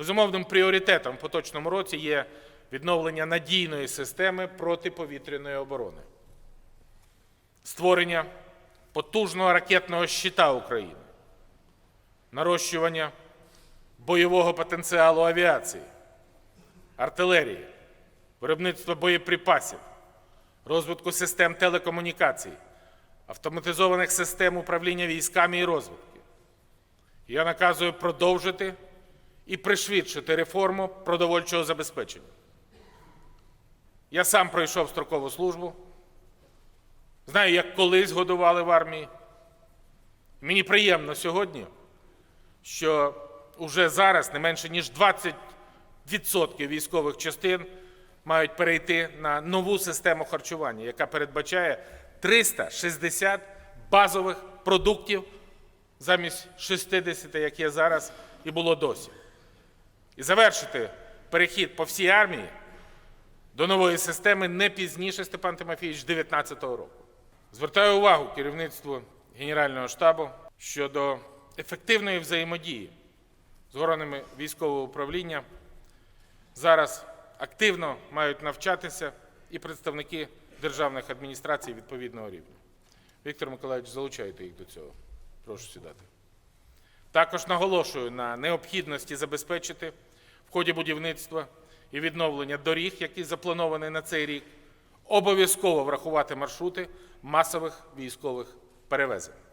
Безумовним пріоритетом в поточному році є відновлення надійної системи протиповітряної оборони, створення потужного ракетного щита України, нарощування бойового потенціалу авіації, артилерії, виробництва боєприпасів, розвитку систем телекомунікацій, автоматизованих систем управління військами і розвитки. Я наказую продовжити і пришвидшити реформу продовольчого забезпечення. Я сам пройшов строкову службу, знаю, як колись годували в армії. Мені приємно сьогодні, що вже зараз не менше ніж 20% військових частин мають перейти на нову систему харчування, яка передбачає 360 базових продуктів замість 60, як є зараз, і було досі. І завершити перехід по всій армії до нової системи не пізніше, Степан Тимофійович, 2019 року. Звертаю увагу керівництву Генерального штабу щодо ефективної взаємодії з органами військового управління. Зараз активно мають навчатися і представники державних адміністрацій відповідного рівня. Віктор Миколаївич, залучайте їх до цього. Прошу сідати. Також наголошую на необхідності забезпечити ході будівництва і відновлення доріг, які заплановані на цей рік, обов'язково врахувати маршрути масових військових перевезень.